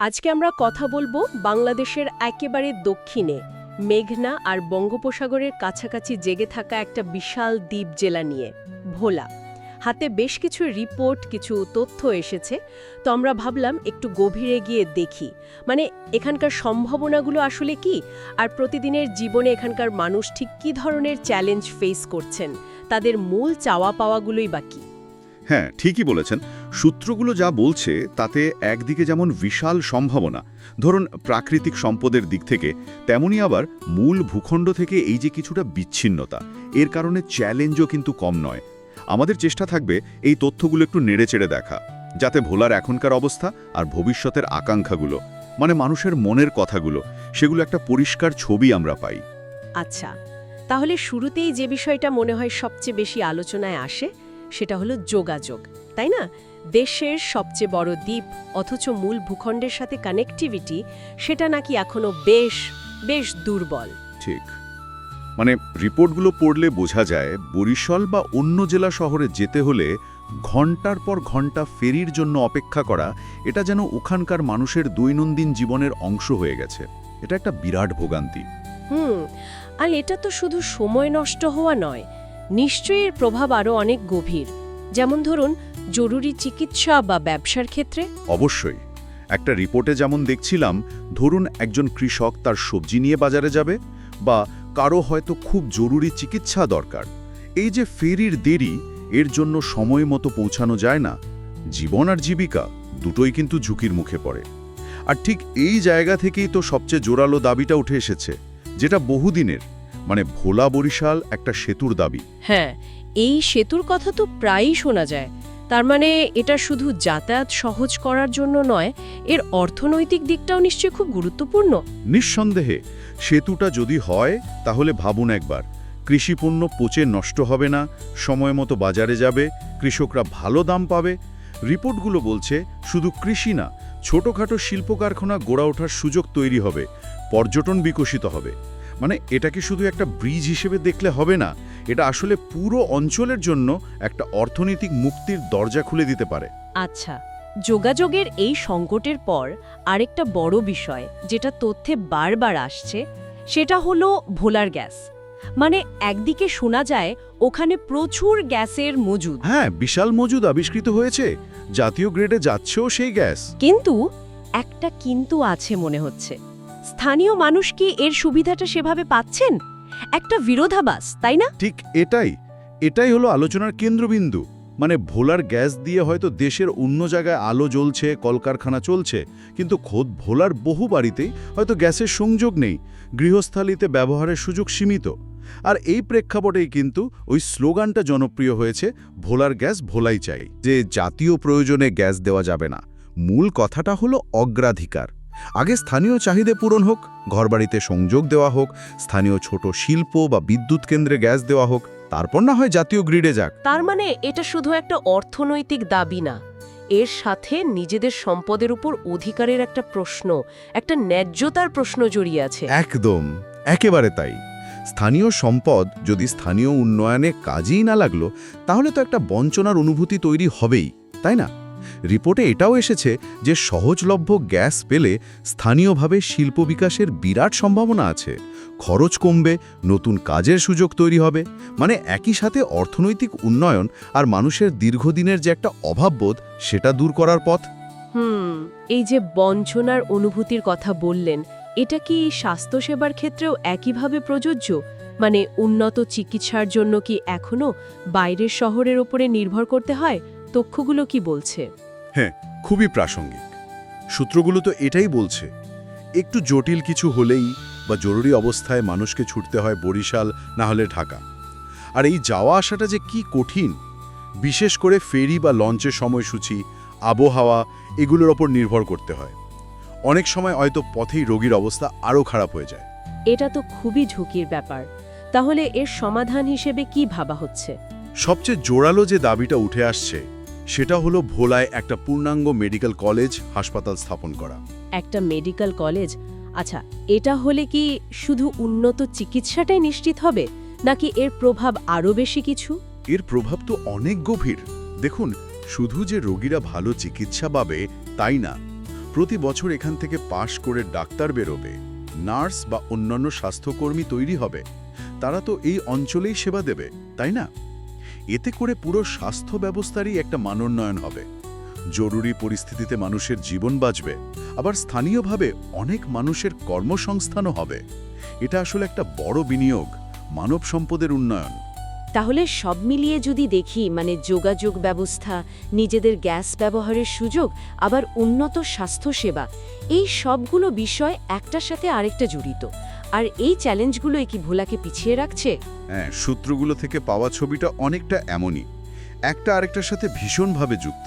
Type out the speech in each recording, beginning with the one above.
আজকে আমরা কথা বলব বাংলাদেশের একেবারে দক্ষিণে, মেঘনা আর বঙ্গোপসাগরের কাছাকাছি জেগে থাকা একটা বিশাল দ্বীপ জেলা নিয়ে, ভোলা। হাতে বেশ কিছু রিপোর্ট, কিছু তথ্য এসেছে, তো আমরা ভাবলাম একটু গভীরে গিয়ে দেখি। মানে এখানকার সম্ভাবনাগুলো আসলে কি? আর প্রতিদিনের জীবনে এখানকার মানুষ ঠিক কী ধরনের চ্যালেঞ্জ ফেস করছেন? তাদের মূল চাওয়া পাওয়াগুলোই বা কী? হ্যাঁ ঠিকই বলেছেন। সূত্রগুলো যা বলছে, তাতে একদিকে যেমন বিশাল সম্ভাবনা, ধরুন প্রাকৃতিক সম্পদের দিক থেকে, তেমনি আবার মূল ভূখণ্ড থেকে এই যে কিছুটা বিচ্ছিন্নতা, এর কারণে চ্যালেঞ্জও কিন্তু কম নয়। আমাদের চেষ্টা থাকবে এই তথ্যগুলো একটু নেড়েচেড়ে দেখা, যাতে ভোলার এখনকার অবস্থা আর ভবিষ্যতের আকাঙ্ক্ষাগুলো মানে মানুষের মনের কথাগুলো, সেগুলো একটা পরিষ্কার ছবি আমরা পাই। আচ্ছা তাহলে শুরুতেই যে বিষয়টা মনে হয় সবচেয়ে বেশি আলোচনায় আসে সেটা হলো যোগাযোগ তাই না? দেশের সবচেয়ে বড় দ্বীপ অথচ মূল ভূখণ্ডের সাথে কানেক্টিভিটি সেটা নাকি এখনও বেশ বেশ দুর্বল। ঠিক। মানে রিপোর্টগুলো পড়লে বোঝা যায় বরিশাল বা অন্য জেলা শহরে যেতে হলে ঘণ্টার পর ঘণ্টা ফেরির জন্য অপেক্ষা করা এটা যেন ওখানকার মানুষের দৈনন্দিন জীবনের অংশ হয়ে গেছে। এটা একটা বিরাট ভোগান্তি। হুম আর এটা তো শুধু সময় নষ্ট হওয়া নয় নিশ্চয়ই এর প্রভাব আরও অনেক গভীর। যেমন ধরুন, জরুরি চিকিৎসা বা ব্যবসার ক্ষেত্রে? অবশ্যই। একটা রিপোর্টে যেমন দেখছিলাম, ধরুন একজন কৃষক তার সবজি নিয়ে বাজারে যাবে বা কারও হয়তো খুব জরুরি চিকিৎসা দরকার। এই যে ফেরির দেরি, এর জন্য সময় মতো পৌঁছানো যায় না। জীবন আর জীবিকা দুটোই কিন্তু ঝুঁকির মুখে পড়ে। আর ঠিক এই জায়গা থেকেই তো সবচেয়ে জোরালো দাবিটা উঠে এসেছে, যেটা বহুদিনের। মানে ভোলা বরিশাল একটা সেতুর দাবি। হ্যাঁ এই সেতুর কথা তো প্রায়ই শোনা যায়। তার মানে এটা শুধু যাতায়াত সহজ করার জন্য নয় এর অর্থনৈতিক দিকটাও নিশ্চয়ই খুব গুরুত্বপূর্ণ। নিঃসন্দেহে সেতুটা যদি হয় তাহলে ভাবুন একবার। কৃষিপণ্য পচে নষ্ট হবে না সময় মতো বাজারে যাবে কৃষকরা ভালো দাম পাবে। রিপোর্টগুলো বলছে শুধু কৃষি না ছোটখাটো শিল্প কারখানা গড়া ওঠার সুযোগ তৈরি হবে পর্যটন বিকশিত হবে। মানে এটাকে শুধু একটা ব্রিজ হিসেবে দেখলে হবে না এটা আসলে পুরো অঞ্চলের জন্য একটা অর্থনৈতিক মুক্তির দরজা খুলে দিতে পারে। আচ্ছা যোগাযোগের এই সংকটের পর আরেকটা বড় বিষয় যেটা তথ্যে বারবার আসছে সেটা হলো ভোলার গ্যাস। মানে একদিকে শোনা যায় ওখানে প্রচুর গ্যাসের মজুদ। হ্যাঁ বিশাল মজুদ আবিষ্কৃত হয়েছে জাতীয় গ্রেডে যাচ্ছেও সেই গ্যাস। কিন্তু একটা কিন্তু আছে মনে হচ্ছে। স্থানীয় মানুষ কি এর সুবিধাটা সেভাবে পাচ্ছেন? একটা বিরোধাবাস তাই না? ঠিক এটাই। এটাই হলো আলোচনার কেন্দ্রবিন্দু। মানে ভোলার গ্যাস দিয়ে হয়তো দেশের অন্য জায়গায় আলো জ্বলছে, কলকারখানা চলছে, কিন্তু খোদ ভোলার বহু বাড়িতেই হয়তো গ্যাসের সংযোগ নেই, গৃহস্থালিতে ব্যবহারের সুযোগ সীমিত। আর এই প্রেক্ষাপটেই কিন্তু ওই স্লোগানটা জনপ্রিয় হয়েছে, ভোলার গ্যাস ভোলাই চাই। যে জাতীয় প্রয়োজনে গ্যাস দেওয়া যাবে না। মূল কথাটা হলো অগ্রাধিকার। আগে স্থানীয় চাহিদা পূরণ হোক ঘরবাড়িতে সংযোগ দেওয়া হোক স্থানীয় ছোট শিল্প বা বিদ্যুৎ কেন্দ্রে গ্যাস দেওয়া হোক তারপর না হয় জাতীয় গ্রিডে যাক। তার মানে এটা শুধু একটা অর্থনৈতিক দাবি না। এর সাথে নিজেদের সম্পদের উপর অধিকারের একটা প্রশ্ন একটা ন্যায্যতার প্রশ্ন জড়িয়ে আছে। একদম একেবারে তাই। স্থানীয় সম্পদ যদি স্থানীয় উন্নয়নে কাজেই না লাগল তাহলে তো একটা বঞ্চনার অনুভূতি তৈরি হবেই তাই না? রিপোর্টে এটাও এসেছে যে সহজলভ্য গ্যাস পেলে স্থানীয়ভাবে শিল্প বিকাশের বিরাট সম্ভাবনা আছে। খরচ কমবে, নতুন কাজের সুযোগ তৈরি হবে। মানে একই সাথে অর্থনৈতিক উন্নয়ন আর মানুষের দীর্ঘদিনের যে একটা অভাববোধ, সেটা দূর করার পথ। হুম, এই যে বঞ্চনার অনুভূতির কথা বললেন, এটা কি স্বাস্থ্যসেবার ক্ষেত্রেও একইভাবে প্রযোজ্য? মানে উন্নত চিকিৎসার জন্য কি এখনও বাইরের শহরের ওপরে নির্ভর করতে হয়? তথ্যগুলো কি বলছে? হ্যাঁ খুবই প্রাসঙ্গিক। সূত্রগুলো তো এটাই বলছে একটু জটিল কিছু হলেই বা জরুরি অবস্থায় মানুষকে ছুটতে হয় বরিশাল না হলে ঢাকা। আর এই যাওয়া আসাটা যে কি কঠিন বিশেষ করে ফেরি বা লঞ্চের সময়সূচি আবহাওয়া এগুলোর ওপর নির্ভর করতে হয়। অনেক সময় হয়তো পথেই রোগীর অবস্থা আরও খারাপ হয়ে যায়। এটা তো খুবই ঝুঁকির ব্যাপার। তাহলে এর সমাধান হিসেবে কি ভাবা হচ্ছে? সবচেয়ে জোরালো যে দাবিটা উঠে আসছে সেটা হলো ভোলায় একটা পূর্ণাঙ্গ মেডিকেল কলেজ হাসপাতাল স্থাপন করা। একটা মেডিকেল কলেজ? আচ্ছা এটা হলে কি শুধু উন্নত চিকিৎসাটাই নিশ্চিত হবে নাকি এর প্রভাব আরও বেশি কিছু? এর প্রভাব তো অনেক গভীর। দেখুন শুধু যে রোগীরা ভালো চিকিৎসা পাবে তাই না প্রতি বছর এখান থেকে পাশ করে ডাক্তার বেরোবে নার্স বা অন্যান্য স্বাস্থ্যকর্মী তৈরি হবে তারা তো এই অঞ্চলেই সেবা দেবে তাই না? এতে করে পুরো স্বাস্থ্য ব্যবস্থারই একটা মানোন্নয়ন হবে। জরুরি পরিস্থিতিতে মানুষের জীবন বাঁচবে, আবার স্থানীয়ভাবে অনেক মানুষের কর্মসংস্থানও হবে। এটা আসলে একটা বড় বিনিয়োগ, মানব সম্পদের উন্নয়ন। তাহলে সব মিলিয়ে যদি দেখি মানে যোগাযোগ ব্যবস্থা, নিজেদের গ্যাস ব্যবহারের সুযোগ, আবার উন্নত স্বাস্থ্যসেবা, এই সবগুলো বিষয় একটার সাথে আরেকটা জড়িত। আর এই চ্যালেঞ্জগুলোই কি ভোলাকে পিছিয়ে রাখছে? হ্যাঁ সূত্রগুলো থেকে পাওয়া ছবিটা অনেকটা এমনই। একটা আরেকটার সাথে ভীষণভাবে যুক্ত।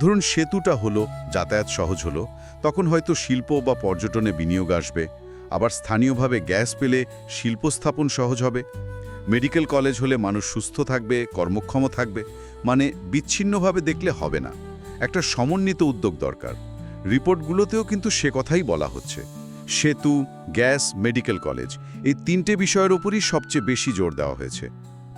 ধরুন সেতুটা হলো, যাতায়াত সহজ হলো, তখন হয়তো শিল্প বা পর্যটনে বিনিয়োগ আসবে, আবার স্থানীয়ভাবে গ্যাস পেলে শিল্প স্থাপন সহজ হবে। মেডিকেল কলেজ হলে মানুষ সুস্থ থাকবে, কর্মক্ষম থাকবে মানে বিচ্ছিন্নভাবে দেখলে হবে না। একটা সমন্বিত উদ্যোগ দরকার। রিপোর্টগুলোতেও কিন্তু সে কথাই বলা হচ্ছে। সেতু, গ্যাস, মেডিকেল কলেজ এই তিনটে বিষয়ের উপরই সবচেয়ে বেশি জোর দেওয়া হয়েছে।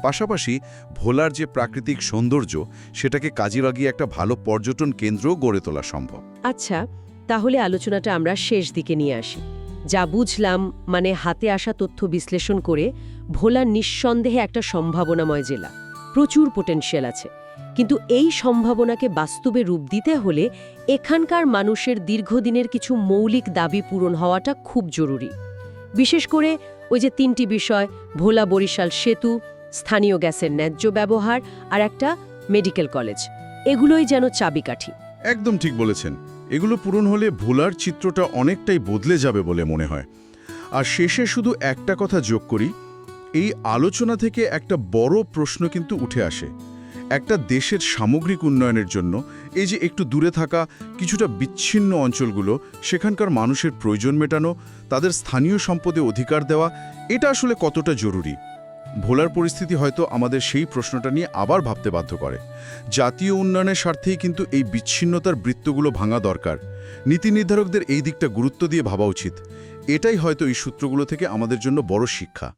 পাশাপাশি ভোলার যে প্রাকৃতিক সৌন্দর্য, সেটাকে কাজে লাগিয়ে একটা ভালো পর্যটন কেন্দ্রও গড়ে তোলা সম্ভব। আচ্ছা তাহলে আলোচনাটা আমরা শেষ দিকে নিয়ে আসি। যা বুঝলাম মানে হাতে আসা তথ্য বিশ্লেষণ করে ভোলা নিঃসন্দেহে একটা সম্ভাবনাময় জেলা। প্রচুর পোটেনশিয়াল আছে। কিন্তু এই সম্ভাবনাকে বাস্তবে রূপ দিতে হলে এখানকার মানুষের দীর্ঘদিনের কিছু মৌলিক দাবি পূরণ হওয়াটা খুব জরুরি। বিশেষ করে ওই যে তিনটি বিষয়, ভোলা বরিশাল সেতু, স্থানীয় গ্যাসের ন্যায্য ব্যবহার আর একটা মেডিকেল কলেজ। এগুলোই যেন চাবিকাঠি। একদম ঠিক বলেছেন। এগুলো পূরণ হলে ভোলার চিত্রটা অনেকটাই বদলে যাবে বলে মনে হয়। আর শেষে শুধু একটা কথা যোগ করি, এই আলোচনা থেকে একটা বড় প্রশ্ন কিন্তু উঠে আসে। একটা দেশের সামগ্রিক উন্নয়নের জন্য এই যে একটু দূরে থাকা কিছুটা বিচ্ছিন্ন অঞ্চলগুলো, সেখানকার মানুষের প্রয়োজন মেটানো, তাদের স্থানীয় সম্পদে অধিকার দেওয়া, এটা আসলে কতটা জরুরি? ভোলার পরিস্থিতি হয়তো আমাদের সেই প্রশ্নটা নিয়ে আবার ভাবতে বাধ্য করে। জাতীয় উন্নয়নের স্বার্থেই কিন্তু এই বিচ্ছিন্নতার বৃত্তগুলো ভাঙা দরকার। নীতি নির্ধারকদের এই দিকটা গুরুত্ব দিয়ে ভাবা উচিত। এটাই হয়তো এই সূত্রগুলো থেকে আমাদের জন্য বড় শিক্ষা।